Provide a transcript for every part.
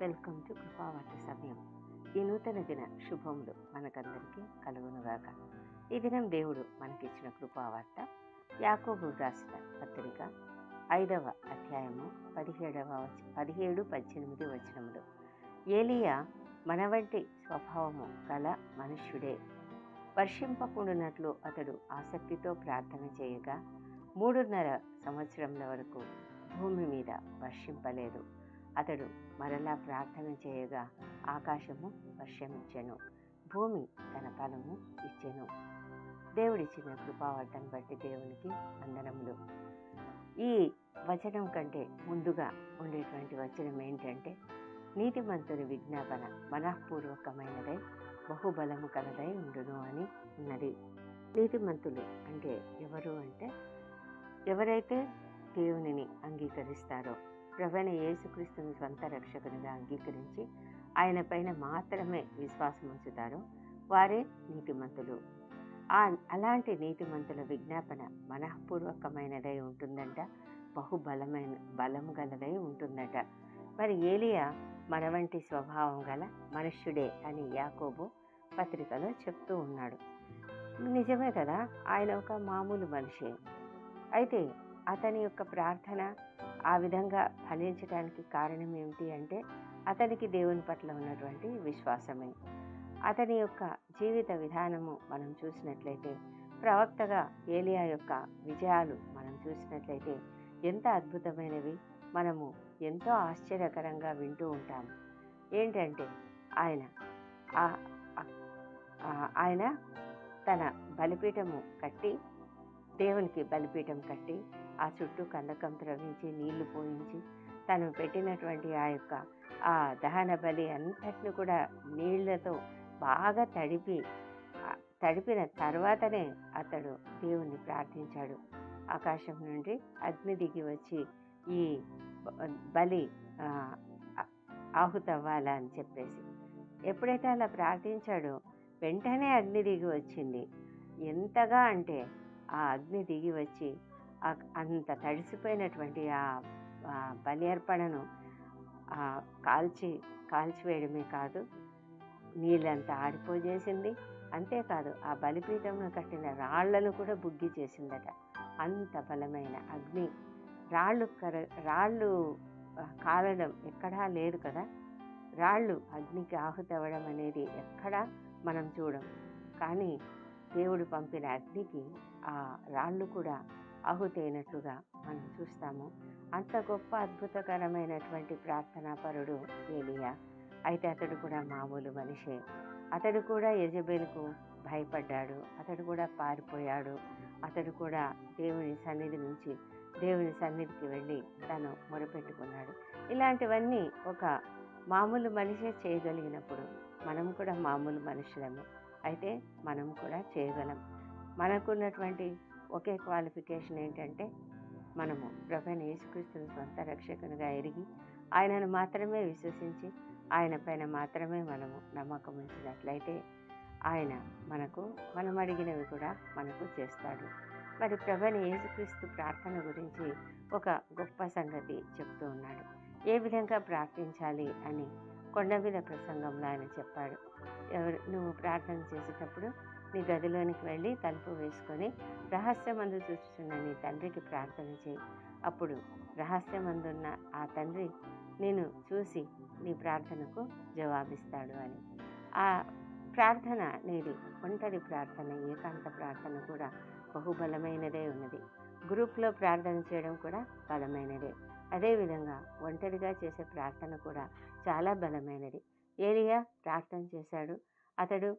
Welcome to కృపావార్త సమయం ఈ నూతన దిన శుభములు మనకందరికీ కలుగునుగాక. ఈ దినం దేవుడు మనకిచ్చిన కృపావార్త యాకోబు రాసిన పత్రిక ఐదవ అధ్యాయము పదిహేడవ పదిహేడు పద్దెనిమిది వచనములు. ఏలియా మన వంటి స్వభావము గల మనుష్యుడే. వర్షింపకుండునట్లు అతడు ఆసక్తితో ప్రార్థన చేయగా మూడున్నర సంవత్సరముల వరకు భూమి మీద వర్షింపలేదు. అతడు మరలా ప్రార్థన చేయగా ఆకాశము వర్షమిచ్చెను భూమి తన ఫలము ఇచ్చెను. దేవుడిచ్చిన కృపావర్తం బట్టి దేవునికి అందనములు ఈ వచనం కంటే ముందుగా ఉండేటువంటి వచనం ఏంటంటే నీతిమంతుని విజ్ఞాపన మనఃపూర్వకమైనదై బహుబలము కలదై ఉండును అని ఉన్నది. నీతిమంతులు అంటే ఎవరు అంటే ఎవరైతే దేవునిని అంగీకరిస్తారో ప్రవణ యేసుక్రీస్తుని స్వంత రక్షకునిగా అంగీకరించి ఆయన పైన మాత్రమే విశ్వాసం ఉంచుతారో. వారే నీతిమంతులు. ఆ అలాంటి నీతిమంతుల విజ్ఞాపన మనఃపూర్వకమైనదై ఉంటుందంట. బహుబలమైన బలం గలదై ఉంటుందట. మరి ఏలియా మన వంటి స్వభావం గల మనుష్యుడే అని యాకోబు పత్రికలో చెప్తూ ఉన్నాడు. నిజమే కదా ఆయన ఒక మామూలు మనిషి. అయితే అతని యొక్క ప్రార్థన ఆ విధంగా ఫలించడానికి కారణం ఏమిటి అంటే అతనికి దేవుని పట్ల ఉన్నటువంటి విశ్వాసమే. అతని యొక్క జీవిత విధానము మనం చూసినట్లయితే ప్రవక్తగా ఏలియా యొక్క విజయాలు మనం చూసినట్లయితే ఎంత అద్భుతమైనవి మనము ఎంతో ఆశ్చర్యకరంగా వింటూ ఉంటాము ఏంటంటే ఆయన ఆయన తన బలిపీఠము కట్టి దేవునికి బలిపీఠం కట్టి ఆ చుట్టూ కందకం త్రవించి నీళ్ళు పోయించి తను పెట్టినటువంటి ఆ యొక్క ఆ దహన బలి అంతటిని కూడా నీళ్ళతో బాగా తడిపి తడిపిన తర్వాతనే అతడు దేవుణ్ణి ప్రార్థించాడు. ఆకాశం నుండి అగ్ని దిగి వచ్చి ఈ బలి ఆహుతవ్వాలా అని చెప్పేసి. ఎప్పుడైతే అలా ప్రార్థించాడో వెంటనే అగ్ని దిగి వచ్చింది. ఎంతగా అంటే ఆ అగ్ని దిగి వచ్చి అంత తడిసిపోయినటువంటి ఆ బలియర్పణను కాల్చి కాల్చివేయడమే కాదు నీళ్ళంతా ఆడిపోజేసింది అంతేకాదు ఆ బలిపీఠంలో కట్టిన రాళ్ళను కూడా బుగ్గి చేసిందట. అంత బలమైన అగ్ని. రాళ్ళు కర రాళ్ళు కాలడం ఎక్కడా లేదు కదా. రాళ్ళు అగ్నికి ఆహుతవ్వడం అనేది ఎక్కడా మనం చూడం. కానీ దేవుడు పంపిన అగ్నికి ఆ రాళ్ళు కూడా ఆహుతైనట్లుగా మనం చూస్తాము. అంత గొప్ప అద్భుతకరమైనటువంటి ప్రార్థనాపరుడు ఏలియా. అయితే అతడు కూడా మామూలు మనిషే. అతడు కూడా యజబేలుకు భయపడ్డాడు. అతడు కూడా పారిపోయాడు. అతడు కూడా దేవుని సన్నిధి నుంచి దేవుని సన్నిధికి వెళ్ళి తను మొరపెట్టుకున్నాడు. ఇలాంటివన్నీ ఒక మామూలు మనిషే చేయగలిగినప్పుడు మనం కూడా మామూలు మనుషులము. అయితే మనం కూడా చేయగలం. మనకున్నటువంటి ఒకే క్వాలిఫికేషన్ ఏంటంటే మనము ప్రభైన యేసుక్రీస్తుని సొంత రక్షకునిగా ఎరిగి ఆయనను మాత్రమే విశ్వసించి ఆయన పైన మాత్రమే మనము నమ్మకం ఉంచినట్లయితే ఆయన మనకు మనం అడిగినవి కూడా మనకు చేస్తాడు. మరి ప్రభని యేసుక్రీస్తు ప్రార్థన గురించి ఒక గొప్ప సంగతి చెప్తూ ఉన్నాడు. ఏ విధంగా ప్రార్థించాలి అని కొండ మీద ప్రసంగంలో ఆయన చెప్పాడు. ఎవరు నువ్వు ప్రార్థన చేసేటప్పుడు నీ గదిలోనికి వెళ్ళి తలుపు వేసుకొని రహస్యమందు చూస్తున్న నీ తండ్రికి ప్రార్థన చేయి. అప్పుడు రహస్యమందున్న ఆ తండ్రి నేను చూసి నీ ప్రార్థనకు జవాబిస్తాడు అని. ఆ ప్రార్థన అనేది ఒంటరి ప్రార్థన ఏకాంత ప్రార్థన కూడా బహుబలమైనదే ఉన్నది. గ్రూప్లో ప్రార్థన చేయడం కూడా బలమైనదే. అదేవిధంగా ఒంటరిగా చేసే ప్రార్థన కూడా చాలా బలమైనది. ఏలియా ప్రార్థన చేశాడు. అతడు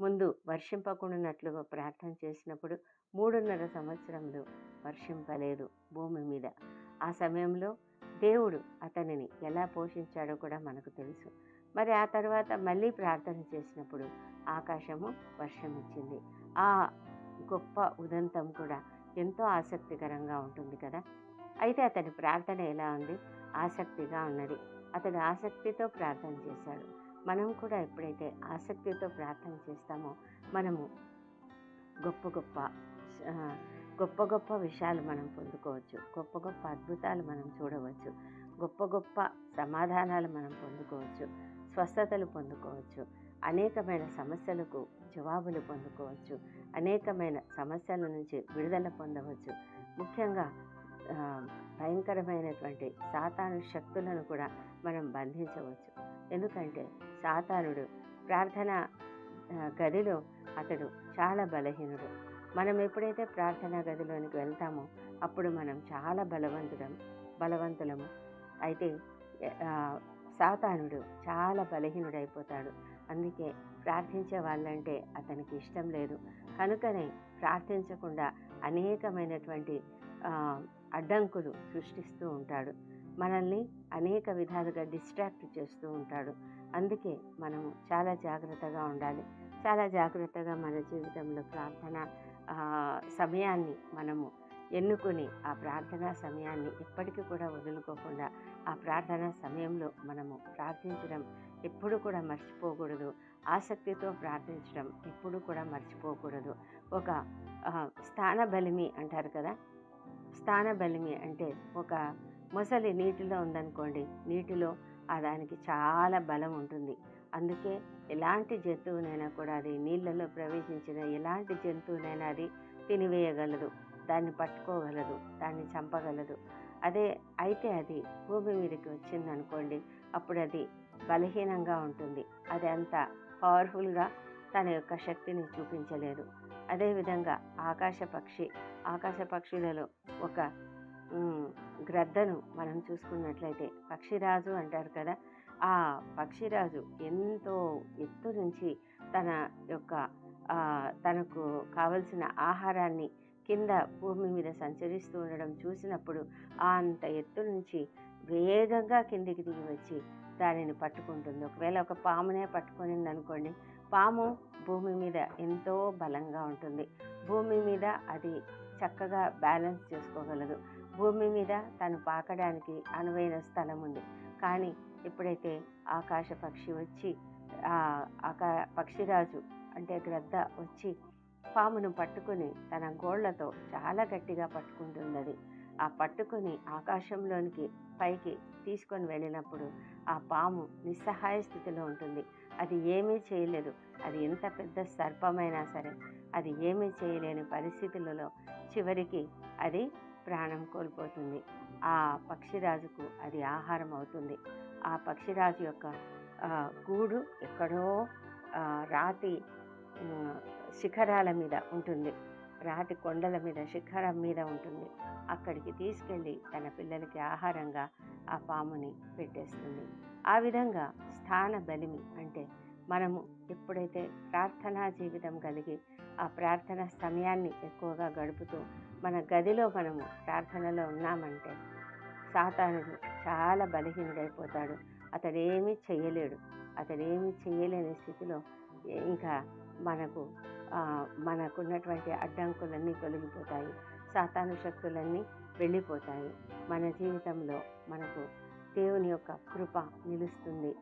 ముందు వర్షింపకుండానట్లుగా ప్రార్థన చేసినప్పుడు మూడున్నర సంవత్సరంలో వర్షింపలేదు భూమి మీద. ఆ సమయంలో దేవుడు అతనిని ఎలా పోషించాడో కూడా మనకు తెలుసు. మరి ఆ తర్వాత మళ్ళీ ప్రార్థన చేసినప్పుడు ఆకాశము వర్షం ఇచ్చింది ఆ గొప్ప ఉదంతం కూడా ఎంతో ఆసక్తికరంగా ఉంటుంది కదా. అయితే అతని ప్రార్థన ఎలా ఉంది? ఆసక్తిగా ఉన్నది. అతడు ఆసక్తితో ప్రార్థన చేశాడు. మనం కూడా ఎప్పుడైతే ఆసక్తితో ప్రార్థన చేస్తామో మనము గొప్ప గొప్ప గొప్ప గొప్ప విషయాలు మనం పొందుకోవచ్చు. గొప్ప గొప్ప అద్భుతాలు మనం చూడవచ్చు. గొప్ప గొప్ప సమాధానాలు మనం పొందుకోవచ్చు. స్వస్థతలు పొందుకోవచ్చు. అనేకమైన సమస్యలకు జవాబులు పొందుకోవచ్చు. అనేకమైన సమస్యల నుంచి విడుదల పొందవచ్చు. ముఖ్యంగా భయంకరమైనటువంటి సాతాను శక్తులను కూడా మనం బంధించవచ్చు. ఎందుకంటే సాతానుడు ప్రార్థన గదిలో అతడు చాలా బలహీనుడు. మనం ఎప్పుడైతే ప్రార్థనా గదిలోనికి వెళ్తామో అప్పుడు మనం చాలా బలవంతుడం బలవంతులము. అయితే సాతానుడు చాలా బలహీనుడైపోతాడు. అందుకే ప్రార్థించే వాళ్ళంటే అతనికి ఇష్టం లేదు. కనుకనే ప్రార్థించకుండా అనేకమైనటువంటి అడ్డంకులు సృష్టిస్తూ ఉంటాడు. మనల్ని అనేక విధాలుగా డిస్ట్రాక్ట్ చేస్తూ ఉంటాడు. అందుకే మనము చాలా జాగ్రత్తగా ఉండాలి. చాలా జాగ్రత్తగా మన జీవితంలో ప్రార్థన సమయాన్ని మనము ఎన్నుకొని ఆ ప్రార్థనా సమయాన్ని ఎప్పటికీ కూడా వదులుకోకుండా ఆ ప్రార్థనా సమయంలో మనము ప్రార్థించడం ఎప్పుడు కూడా మర్చిపోకూడదు. ఆసక్తితో ప్రార్థించడం ఎప్పుడు కూడా మర్చిపోకూడదు. ఒక స్థాన బలిమి అంటారు కదా స్థానబలిమి అంటే ఒక మొసలి నీటిలో ఉందనుకోండి నీటిలో ఆ దానికి చాలా బలం ఉంటుంది. అందుకే ఎలాంటి జంతువునైనా కూడా అది నీళ్ళలో ప్రవేశించిన ఎలాంటి జంతువునైనా అది తినివేయగలదు దాన్ని పట్టుకోగలదు దాన్ని చంపగలదు. అదే అయితే అది భూమి మీదకి వచ్చింది అనుకోండి అప్పుడు అది బలహీనంగా ఉంటుంది. అది అంత పవర్ఫుల్గా తన యొక్క శక్తిని చూపించలేదు. అదేవిధంగా ఆకాశ పక్షి ఆకాశ పక్షులలో ఒక గ్రద్దను మనం చూసుకున్నట్లయితే పక్షిరాజు అంటారు కదా ఆ పక్షిరాజు ఎంతో ఎత్తు నుంచి తన యొక్క తనకు కావలసిన ఆహారాన్ని కింద భూమి మీద సంచరిస్తూ ఉండడం చూసినప్పుడు ఆ అంత ఎత్తు నుంచి వేగంగా కిందికి దిగి వచ్చి దానిని పట్టుకుంటుంది. ఒకవేళ ఒక పామునే పట్టుకునింది అనుకోండి పాము భూమి మీద ఎంతో బలంగా ఉంటుంది. భూమి మీద అది చక్కగా బ్యాలెన్స్ చేసుకోగలదు. భూమి మీద తను పాకడానికి అనువైన స్థలం ఉంది. కానీ ఎప్పుడైతే ఆకాశ పక్షి వచ్చి ఆకా పక్షిరాజు అంటే గ్రద్ద వచ్చి పామును పట్టుకొని తన గోళ్ళతో చాలా గట్టిగా పట్టుకుంటుంది అది ఆ పట్టుకొని ఆకాశంలోనికి పైకి తీసుకొని వెళ్ళినప్పుడు ఆ పాము నిస్సహాయ స్థితిలో ఉంటుంది. అది ఏమీ చేయలేదు. అది ఎంత పెద్ద సర్పమైనా సరే అది ఏమీ చేయలేని పరిస్థితులలో చివరికి అది ప్రాణం కోల్పోతుంది. ఆ పక్షిరాజుకు అది ఆహారం అవుతుంది. ఆ పక్షిరాజు యొక్క గూడు ఎక్కడో రాతి శిఖరాల మీద ఉంటుంది. రాతి కొండల మీద శిఖరం మీద ఉంటుంది. అక్కడికి తీసుకెళ్ళి తన పిల్లలకి ఆహారంగా ఆ పాముని పెట్టేస్తుంది. ఆ విధంగా స్థాన బలిమి అంటే మనము ఎప్పుడైతే ప్రార్థనా జీవితం కలిగి ఆ ప్రార్థన సమయాన్ని ఎక్కువగా గడుపుతూ మన గదిలో మనము ప్రార్థనలో ఉన్నామంటే సాతానుడు చాలా బలహీనుడైపోతాడు. అతడేమీ చేయలేడు అతడేమీ చేయలేని స్థితిలో ఇంకా మనకు మనకున్నటువంటి అడ్డంకులన్నీ తొలగిపోతాయి. సాతాను శక్తులన్నీ వెళ్ళిపోతాయి. మన జీవితంలో మనకు దేవుని యొక్క కృప నిలుస్తుంది.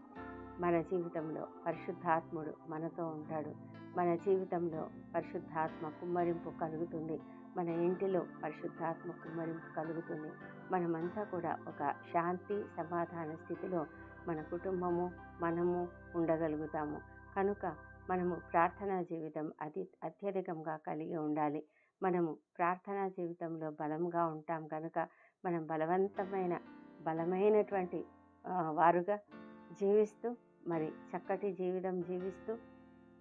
మన జీవితంలో పరిశుద్ధాత్ముడు మనతో ఉంటాడు. మన జీవితంలో పరిశుద్ధాత్మ కుమ్మరింపు కలుగుతుంది. మన ఇంటిలో పరిశుద్ధాత్మ కుమ్మరింపు కలుగుతుంది. మనమంతా కూడా ఒక శాంతి సమాధాన స్థితిలో మన కుటుంబము మనము ఉండగలుగుతాము. కనుక మనము ప్రార్థనా జీవితం అతి అత్యధికంగా కలిగి ఉండాలి. మనము ప్రార్థనా జీవితంలో బలంగా ఉంటాం కనుక మనం బలవంతమైన బలమైనటువంటి వారుగా జీవిస్తూ మరి చక్కటి జీవితం జీవిస్తూ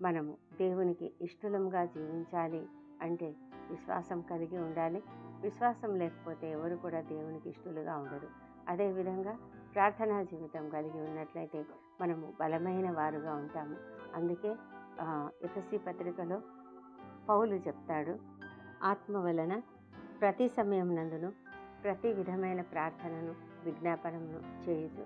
మనము దేవునికి ఇష్టలంగా జీవించాలి అంటే విశ్వాసం కలిగి ఉండాలి. విశ్వాసం లేకపోతే ఎవరు కూడా దేవునికి ఇష్టలుగా ఉండరు. అదేవిధంగా ప్రార్థనా జీవితం కలిగి ఉన్నట్లయితే మనము బలమైన వారుగా ఉంటాము. అందుకే ఎఫ్ఎస్సి పత్రికలో పౌలు చెప్తాడు ఆత్మ వలన ప్రతి సమయం నందును ప్రతి విధమైన ప్రార్థనను విజ్ఞాపనము చేయుచు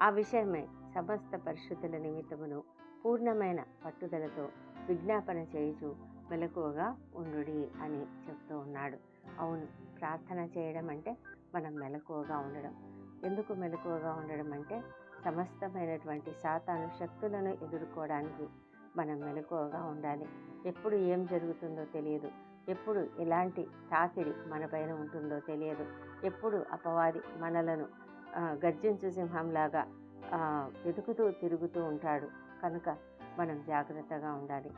ఆ విషయమై సమస్త పరిశుద్ధుల నిమిత్తమును పూర్ణమైన పట్టుదలతో విజ్ఞాపన చేయుచు మెలకువగా ఉండుడి అని చెప్తూ ఉన్నాడు. అవును ప్రార్థన చేయడం అంటే మనం మెలకువగా ఉండడం. ఎందుకు మెలకువగా ఉండడం అంటే సమస్తమైనటువంటి సాతాను శక్తులను ఎదుర్కోవడానికి మనం మెలకువగా ఉండాలి. ఎప్పుడు ఏం జరుగుతుందో తెలియదు. ఎప్పుడు ఎలాంటి తాకిడి మన పైన ఉంటుందో తెలియదు. ఎప్పుడు అపవాది మనలను గర్జించు సింహంలాగా వెతుకుతూ తిరుగుతూ ఉంటాడు. కనుక మనం జాగ్రత్తగా ఉండాలి.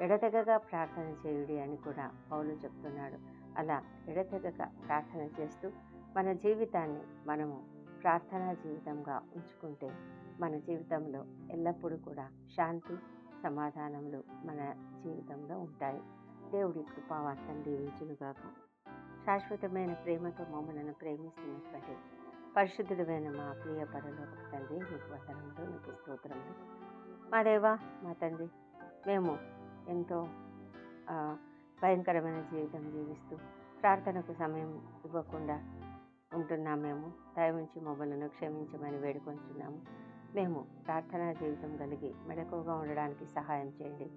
ఎడతెగగా ప్రార్థన చేయుడి అని కూడా పౌలు చెప్తున్నాడు. అలా ఎడతెగక ప్రార్థన చేస్తూ మన జీవితాన్ని మనము ప్రార్థనా జీవితంగా ఉంచుకుంటే మన జీవితంలో ఎల్లప్పుడూ కూడా శాంతి సమాధానములు మన జీవితంలో ఉంటాయి. దేవుడి కృపావార్తను దీవించునుగాక. శాశ్వతమైన ప్రేమతో మమ్మలను ప్రేమిస్తున్నటువంటి పరిశుద్ధుడమైన మా ప్రియ పరలోక తండ్రి నీకు వందనములు నీకు స్తోత్రములు. మా దేవా మా తండ్రి మేము ఎంతో భయంకరమైన జీవితం జీవిస్తూ ప్రార్థనకు సమయం ఇవ్వకుండా ఉంటున్నాం మేము. దయవుంచి మమ్మల్ని క్షమించమని వేడుకొంటున్నాము మేము ప్రార్థనా జీవితం కలిగి మెడకుగా ఉండడానికి సహాయం చేయండి.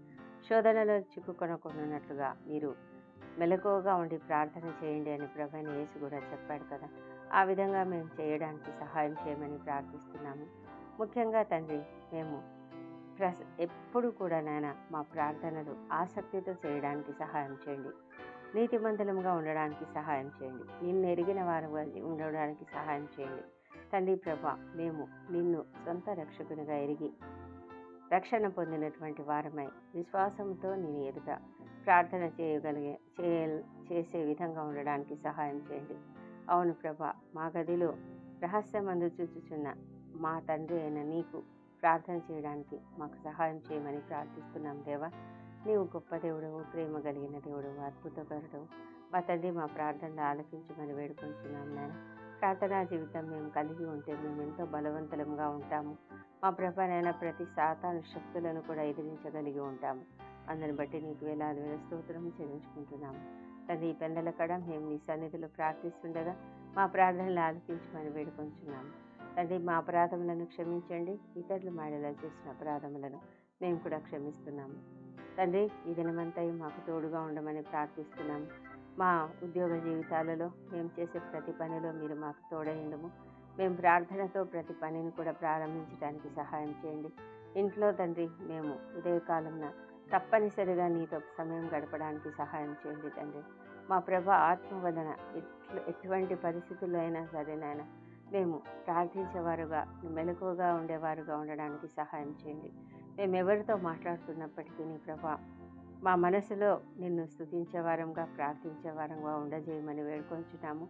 శోధనలో చిక్కుకొనకుండాన్నట్లుగా మీరు మెలకువగా ఉండి ప్రార్థన చేయండి అని ప్రభైన యేసు కూడా చెప్పాడు కదా. ఆ విధంగా మేము చేయడానికి సహాయం చేయమని ప్రార్థిస్తున్నాము. ముఖ్యంగా తండ్రి మేము ప్రస ఎప్పుడు కూడా నాయన మా ప్రార్థనలు ఆసక్తితో చేయడానికి సహాయం చేయండి. నీతిమంతులంగా ఉండడానికి సహాయం చేయండి. నిన్ను ఎరిగిన వారు ఉండడానికి సహాయం చేయండి. తండ్రి ప్రభ మేము నిన్ను సొంత రక్షకునిగా ఎరిగి రక్షణ పొందినటువంటి వారమై విశ్వాసంతో నేను ఎదుట ప్రార్థన చేయగలిగే చేయ చేసే విధంగా ఉండడానికి సహాయం చేయండి. అవును ప్రభ మా గదిలో రహస్యమందు చూచుచున్న మా తండ్రి అయిన నీకు ప్రార్థన చేయడానికి మాకు సహాయం చేయమని ప్రార్థిస్తున్నాం దేవా. నీవు గొప్ప దేవుడవు ప్రేమ కలిగిన దేవుడవు అద్భుతకరుడవు మా తండ్రి మా ప్రార్థనలు ఆలకించమని వేడుకుంటున్నాం నాయన. ప్రార్థనా జీవితం మేము కలిగి ఉంటే మేము ఎంతో బలవంతులంగా ఉంటాము. మా ప్రభనైన ప్రతి సాతాను శక్తులను కూడా ఎదిరించగలిగి ఉంటాము. అందుని బట్టి నీకు వేలాది వేల స్తోత్రం చెల్లించుకుంటున్నాము. తండ్రి ఈ పెందల కడ మేము నీ సన్నిధిలో ప్రార్థిస్తుండగా మా ప్రార్థనలు ఆలకించమని వేడుకొంచున్నాము. తండ్రి మా అపరాధములను క్షమించండి. ఇతరులు మాడేలా చేసిన అపరాధములను మేము కూడా క్షమిస్తున్నాము. తండ్రి ఈ దినమంతా మాకు తోడుగా ఉండమని ప్రార్థిస్తున్నాము. మా ఉద్యోగ జీవితాలలో మేము చేసే ప్రతి పనిలో మీరు మాకు తోడైండము మేము ప్రార్థనతో ప్రతి పనిని కూడా ప్రారంభించడానికి సహాయం చేయండి. ఇంట్లో తండ్రి మేము ఉదయకాలంన తప్పనిసరిగా నీతో సమయం గడపడానికి సహాయం చేయండి తండ్రి. మా ప్రభ ఆత్మవదన ఎట్లు ఎటువంటి పరిస్థితుల్లో అయినా సరే నాయన మేము ప్రార్థించేవారుగా మెలకువగా ఉండేవారుగా ఉండడానికి సహాయం చేయండి. మేము ఎవరితో మాట్లాడుతున్నప్పటికీ నీ ప్రభా మా మనసులో నిన్ను స్థుతించేవారంగా వారంగా ప్రార్థించే వారంగా ఉండజేయమని వేడుకొంచున్నాము.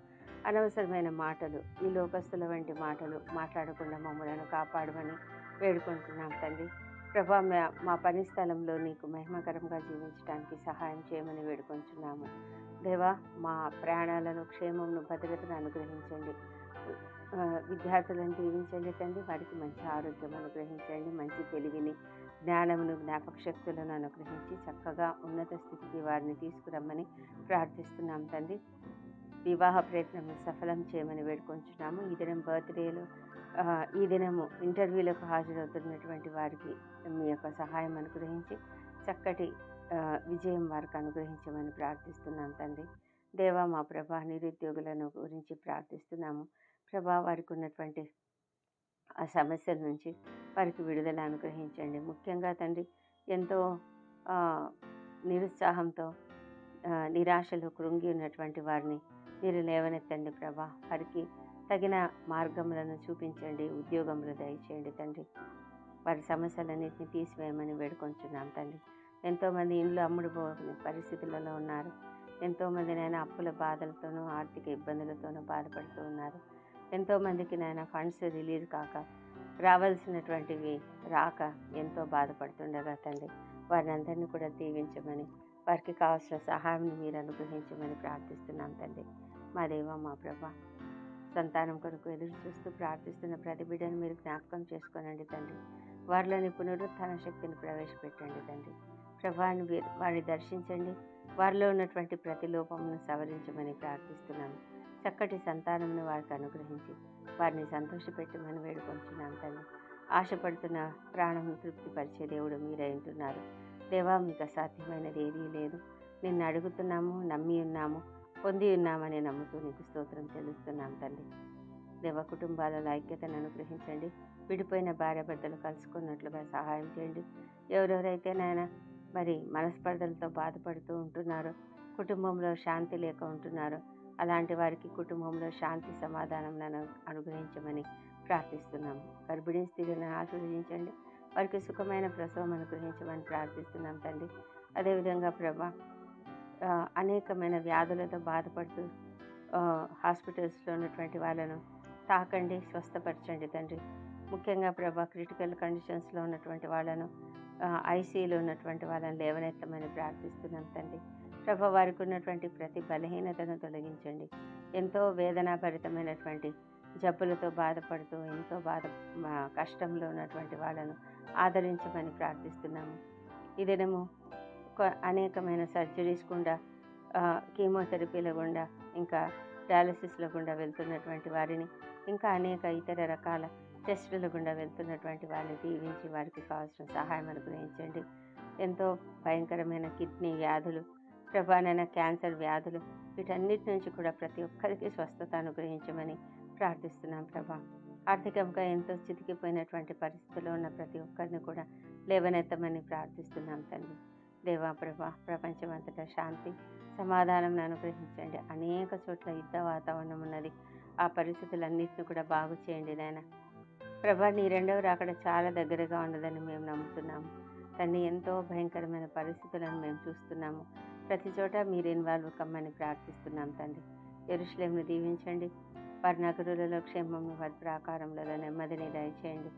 అనవసరమైన మాటలు ఈ లోకస్తుల వంటి మాటలు మాట్లాడకుండా మమ్మలను కాపాడమని వేడుకుంటున్నాం తండ్రి. ప్రభా మా- పని స్థలంలో నీకు మహిమకరంగా జీవించడానికి సహాయం చేయమని వేడుకొంచున్నాము. దేవా మా ప్రయాణాలను క్షేమంను భద్రతను అనుగ్రహించండి. విద్యార్థులను దీవించండి తండ్రి. వారికి మంచి ఆరోగ్యం అనుగ్రహించండి. మంచి తెలివిని జ్ఞానమును జ్ఞాపక శక్తులను అనుగ్రహించి చక్కగా ఉన్నత స్థితికి వారిని తీసుకురమ్మని ప్రార్థిస్తున్నాం తండ్రి. వివాహ ప్రయత్నం సఫలం చేయమని వేడుకొంచున్నాము. ఈ దినం బర్త్డేలో ఈ దినము ఇంటర్వ్యూలకు హాజరవుతున్నటువంటి వారికి మీ యొక్క సహాయం అనుగ్రహించి చక్కటి విజయం వారికి అనుగ్రహించమని ప్రార్థిస్తున్నాం తండ్రి. దేవా మా ప్రభా నిరుద్యోగులను గురించి ప్రార్థిస్తున్నాము. ప్రభా వారికి ఉన్నటువంటి ఆ సమస్యల నుంచి వారికి విడుదల అనుగ్రహించండి. ముఖ్యంగా తండ్రి ఎంతో నిరుత్సాహంతో నిరాశలు కృంగి ఉన్నటువంటి వారిని మీరు లేవనెత్తండి ప్రభా. వారికి తగిన మార్గములను చూపించండి ఉద్యోగములు దయచేయండి తండ్రి. వారి సమస్యలన్నింటినీ తీసివేయమని వేడుకొంచున్నాం తండ్రి. ఎంతోమంది ఇండ్లు అమ్ముడుపోని పరిస్థితులలో ఉన్నారు. ఎంతోమంది నాయన అప్పుల బాధలతోనూ ఆర్థిక ఇబ్బందులతోనూ బాధపడుతూ ఉన్నారు. ఎంతోమందికి నాయన ఫండ్స్ రిలీజ్ కాక రావాల్సినటువంటివి రాక ఎంతో బాధపడుతుండగా తండ్రి వారిని అందరినీ కూడా దీవించమని వారికి కావాల్సిన సహాయం మీరు అనుగ్రహించమని ప్రార్థిస్తున్నాం తండ్రి. మా దేవ మా ప్రభా సంతానం కొరకు ఎదురు చూస్తూ ప్రార్థిస్తున్న ప్రతి బిడ్డను మీరు జ్ఞాపకం చేసుకోనండి తండ్రి. వారిలోని పునరుత్థాన శక్తిని ప్రవేశపెట్టండి తండ్రి. ప్రభాని వారిని దర్శించండి. వారిలో ఉన్నటువంటి ప్రతి లోపమును సవరించమని ప్రార్థిస్తున్నాము. చక్కటి సంతానమును వారికి అనుగ్రహించి వారిని సంతోషపెట్టమని వేడుకొంచున్నాం తండ్రి. ఆశపడుతున్న ప్రాణం తృప్తిపరిచే దేవుడు మీరే ఉంటున్నారు. దేవా మీకు అసాధ్యమైనది ఏదీ లేదు. నిన్ను అడుగుతున్నాము నమ్మి ఉన్నాము. పొంది ఉన్నామని నమ్ముతూ నీకు స్తోత్రం చెల్లిస్తున్నాం తండ్రి. దేవ కుటుంబాలలో ఐక్యతను అనుగ్రహించండి. విడిపోయిన భార్య భర్తలు కలుసుకున్నట్లుగా సహాయం చేయండి. ఎవరెవరైతే నాయన మరి మనస్పర్ధలతో బాధపడుతూ ఉంటున్నారో కుటుంబంలో శాంతి లేక ఉంటున్నారో అలాంటి వారికి కుటుంబంలో శాంతి సమాధానం అనుగ్రహించమని ప్రార్థిస్తున్నాము గర్భిణీ స్త్రీలను ఆశీర్వదించండి. వారికి సుఖమైన ప్రసవం అనుగ్రహించమని ప్రార్థిస్తున్నాం తండ్రి. అదేవిధంగా ప్రభా అనేకమైన వ్యాధులతో బాధపడుతూ హాస్పిటల్స్లో ఉన్నటువంటి వాళ్ళను తాకండి స్వస్థపరచండి తండ్రి. ముఖ్యంగా ప్రభా క్రిటికల్ కండిషన్స్లో ఉన్నటువంటి వాళ్ళను ఐసీలో ఉన్నటువంటి వాళ్ళని లేవనెత్తమని ప్రార్థిస్తున్నాం తండ్రి. ప్రభ వారికి ఉన్నటువంటి ప్రతి బలహీనతను తొలగించండి. ఎంతో వేదనాభరితమైనటువంటి జబ్బులతో బాధపడుతూ ఎంతో బాధ కష్టంలో ఉన్నటువంటి వాళ్ళను ఆదరించమని ప్రార్థిస్తున్నాము. ఇదేనేమో అనేకమైన సర్జరీస్ గుండా కీమోథెరపీల గుండా ఇంకా డయాలసిస్ల గుండా వెళ్తున్నటువంటి వారిని ఇంకా అనేక ఇతర రకాల టెస్టుల గుండా వెళ్తున్నటువంటి వారిని దీవించి వారికి కావాల్సిన సహాయం అనుగ్రహించండి. ఎంతో భయంకరమైన కిడ్నీ వ్యాధులు ప్రభానైన క్యాన్సర్ వ్యాధులు వీటన్నిటి నుంచి కూడా ప్రతి ఒక్కరికి స్వస్థత అనుగ్రహించమని ప్రార్థిస్తున్నాం ప్రభా. ఆర్థికంగా ఎంతో చితికిపోయినటువంటి పరిస్థితుల్లో ఉన్న ప్రతి ఒక్కరిని కూడా లేవనెత్తమని ప్రార్థిస్తున్నాం తండ్రి. దేవా ప్రభా ప్రపంచమంతటా శాంతి సమాధానం అనుగ్రహించండి అనేక చోట్ల యుద్ధ వాతావరణం ఉన్నది. ఆ పరిస్థితులన్నింటిని కూడా బాగు చేయండి నాయన. ప్రభా నీ రెండవ రాకడ చాలా దగ్గరగా ఉన్నదని మేము నమ్ముతున్నాము. తండ్రి ఎంతో భయంకరమైన పరిస్థితులను మేము చూస్తున్నాము. ప్రతి చోట మీరు ఇన్వాల్వ్ కమ్మని ప్రార్థిస్తున్నాం తండ్రి. ఎరుషులేమును దీవించండి. వారి నగరులలో క్షేమము వారి ప్రాకారములలో నెమ్మదిని దయచేయండి.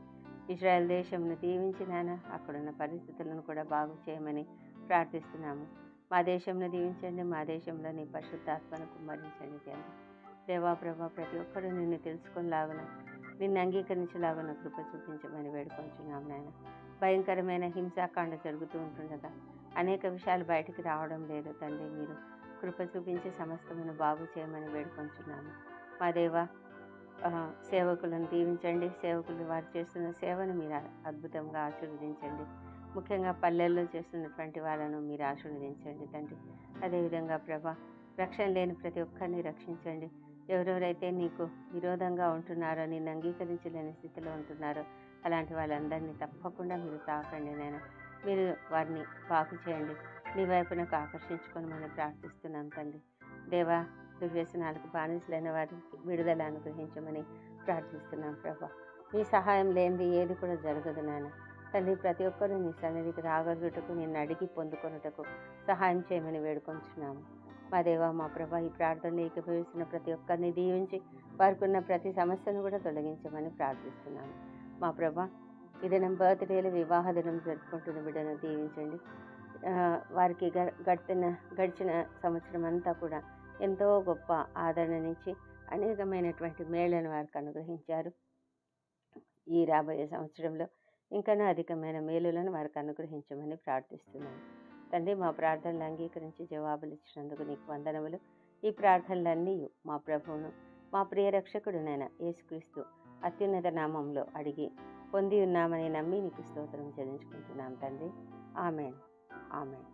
ఇజ్రాయెల్ దేశంను దీవించినాన అక్కడున్న పరిస్థితులను కూడా బాగు చేయమని ప్రార్థిస్తున్నాము. మా దేశంలో దీవించండి మా దేశంలో నీ పరిశుద్ధాత్మను కుమ్మరించండి తండ్రి. దేవా ప్రభా ప్రతి ఒక్కరూ నిన్ను తెలుసుకునిలాగున నిన్ను అంగీకరించలాగున కృప చూపించమని వేడుకొంచున్నాం నాయన. భయంకరమైన హింసాకాండ జరుగుతూ ఉంటుండగా అనేక విషయాలు బయటికి రావడం లేదు తండ్రి మీరు. కృప చూపించి సమస్తమును బాగు చేయమని వేడుకొంచున్నాము. మా దేవ సేవకులను దీవించండి. సేవకులు వారు చేస్తున్న సేవను మీరు అద్భుతంగా ఆశీర్వదించండి. ముఖ్యంగా పల్లెల్లో చేస్తున్నటువంటి వాళ్ళను మీరు ఆశీర్వదించండి తండ్రి. అదేవిధంగా ప్రభా రక్షణ లేని ప్రతి ఒక్కరిని రక్షించండి. ఎవరెవరైతే నీకు విరోధంగా ఉంటున్నారో నిన్ను అంగీకరించలేని స్థితిలో ఉంటున్నారో అలాంటి వాళ్ళందరినీ తప్పకుండా మీరు తాకండి నేను మీరు వారిని బాగు చేయండి. నీ వైపునకు ఆకర్షించుకొని మనం ప్రార్థిస్తున్నాం తండ్రి. దేవా దుర్వ్యసనాలకు బానిసలైన వారికి విడుదల అనుగ్రహించమని ప్రార్థిస్తున్నాం ప్రభా. మీ సహాయం లేనిది ఏది కూడా జరగదు నాన్న తండ్రి ప్రతి ఒక్కరూ నీ సన్నిధికి రాగలుగుటకు నిన్ను అడిగి పొందుకొనుటకు సహాయం చేయమని వేడుకొంచున్నాము. మా దేవ మా ప్రభా ఈ ప్రార్థన ఏకీభవిస్తున్న ప్రతి ఒక్కరిని దీవించి వారికి ఉన్న ప్రతి సమస్యను కూడా తొలగించమని ప్రార్థిస్తున్నాము. మా ప్రభా ఈ బర్త్డేలు వివాహ దినం జరుపుకుంటున్న బిడ్డను దీవించండి. వారికి గ- గడిచిన గడిచిన సంవత్సరం అంతా కూడా ఎంతో గొప్ప ఆదరణనిచ్చి అనేకమైనటువంటి మేళ్ళను వారికి అనుగ్రహించారు. ఈ రాబోయే సంవత్సరంలో ఇంకనూ అధికమైన మేలులను వారికి అనుగ్రహించమని ప్రార్థిస్తున్నాను. తండ్రి మా ప్రార్థనలు అంగీకరించి జవాబులు ఇచ్చినందుకు నీకు వందనములు. ఈ ప్రార్థనలన్నీ మా ప్రభువును మా ప్రియ రక్షకుడునైన యేసుక్రీస్తు అత్యున్నత నామంలో అడిగి పొంది ఉన్నామని నమ్మి నీకు స్తోత్రం చెల్లించుకుంటున్నాం తండ్రి. ఆమెన్. ఆమెన్.